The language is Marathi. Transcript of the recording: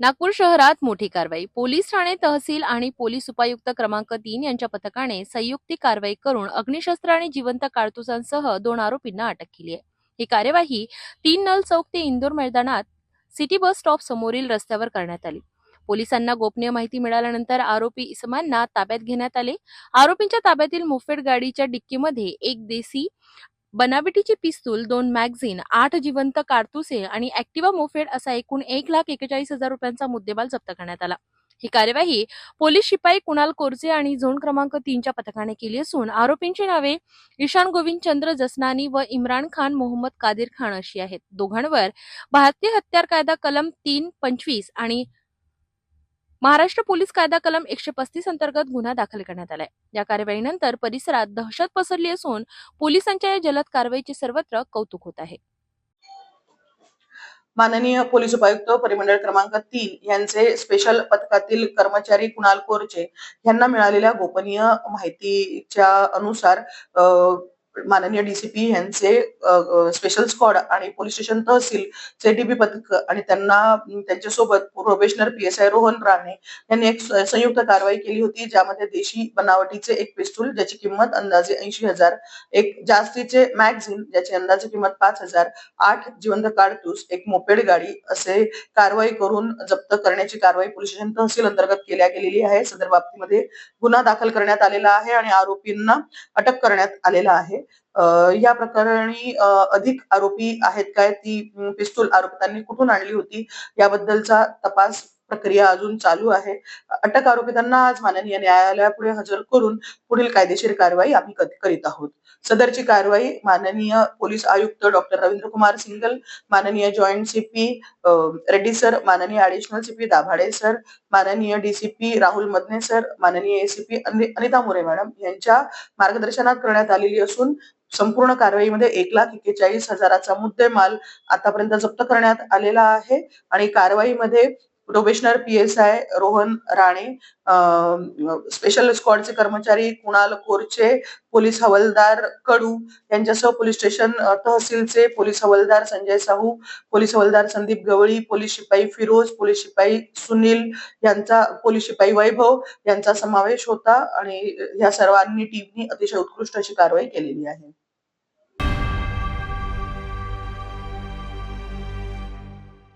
नागपूर शहरात मोठी कारवाई. पोलीस ठाणे तहसील आणि पोलीस उपायुक्त क्रमांक तीन यांच्या पथकाने संयुक्तिक कारवाई करून अग्निशस्त्र आणि जिवंत कारतुसांसह दोन आरोपींना अटक केली आहे. ही कार्यवाही तीन नल चौक ते इंदोर मैदानात सिटी बस स्टॉप समोरील रस्त्यावर करण्यात आली. पोलिसांना गोपनीय माहिती मिळाल्यानंतर आरोपी इसमांना ताब्यात घेण्यात आले. आरोपींच्या ताब्यातील मोफेड गाडीच्या डिक्कीमध्ये एक देसी बनावटीची पिस्तूल दोन मॅगझिन आठ जिवंत कारतुसे आणि ऍक्टिवा मोफेड असा एकूण एक लाख एकेचाळीस हजार रुपयांचा मुद्देमाल जप्त करण्यात आला. ही कार्यवाही पोलीस शिपाई कुणाल कोरचे आणि झोन क्रमांक तीनच्या पथकाने केली असून आरोपींची नावे ईशान गोविंद चंद्र जसनानी व इम्रान खान मोहम्मद कादिर खान अशी आहेत. दोघांवर भारतीय हत्यार कायदा कलम तीन पंचवीस आणि महाराष्ट्र पोलीस कायदा कलम एकशे पस्तीस अंतर्गत गुन्हा दाखल करण्यात आलाय. या कारवाईनंतर परिसरात दहशत पसरली असून पोलिसांच्या या जलद कारवाईचे सर्वत्र कौतुक होत आहे. माननीय पोलीस उपायुक्त परिमंडळ क्रमांक तीन यांचे स्पेशल पथकातील कर्मचारी कुणाल कोरचे यांना मिळालेल्या गोपनीय माहितीच्या अनुसार अं माननीय डीसीपी यांचे स्पेशल स्क्वॉड आणि पोलीस स्टेशन तहसील चे डीबी पथक आणि त्यांना त्यांच्यासोबत probationer P S I Rohan Rane यांनी एक संयुक्त कारवाई केली होती ज्यामध्ये देशी बनावटीचे एक पिस्तूल ज्याची किंमत अंदाजे ऐंशी हजार एक जास्तीचे मॅगझिन ज्याची अंदाजे किंमत पाच हजार आठ जिवंत काढतूस एक मोपेड गाडी असे कारवाई करून जप्त करण्याची कारवाई पोलीस स्टेशन तहसील अंतर्गत केल्या गेलेली आहे. सदर बाबतीमध्ये गुन्हा दाखल करण्यात आलेला आहे आणि आरोपींना अटक करण्यात आलेला आहे. या प्रकरणी अं, अधिक आरोपी आहेत काय? ती पिस्तूल पिस्तूल आरोपितांनी कुठून आणली होती? याबद्दलचा तपास प्रक्रिया अजून चालू आहे. अटक आरोपितांना आज माननीय न्यायालयापुढे हजर करून पुढील कायदेशीर कारवाई आम्ही करीत आहोत. सदरची कारवाई माननीय पोलीस आयुक्त डॉक्टर रवींद्र कुमार सिंगल माननीय जॉईंट सीपी रेड्डी सर माननीय ऍडिशनल सीपी दाभाडे सर माननीय डीसीपी राहुल मदने सर माननीय एसीपी अनिता मोरे मॅडम यांच्या मार्गदर्शनात करण्यात आलेली असून संपूर्ण कारवाईमध्ये एक लाख एक्केचाळीस हजाराचा मुद्देमाल आतापर्यंत जप्त करण्यात आलेला आहे. आणि कारवाईमध्ये probationer P S I Rohan Rane special स्क्वॉडचे कर्मचारी कुणाल कोरचे पोलीस हवालदार कडू यांच्यासह पोलीस स्टेशन तहसीलचे पोलीस हवालदार संजय साहू पोलीस हवालदार संदीप गवळी पोलीस शिपाई फिरोज पोलीस शिपाई सुनील यांचा पोलीस शिपाई वैभव यांचा समावेश होता आणि या सर्वांनी टीमनी अतिशय उत्कृष्ट अशी कारवाई केलेली आहे.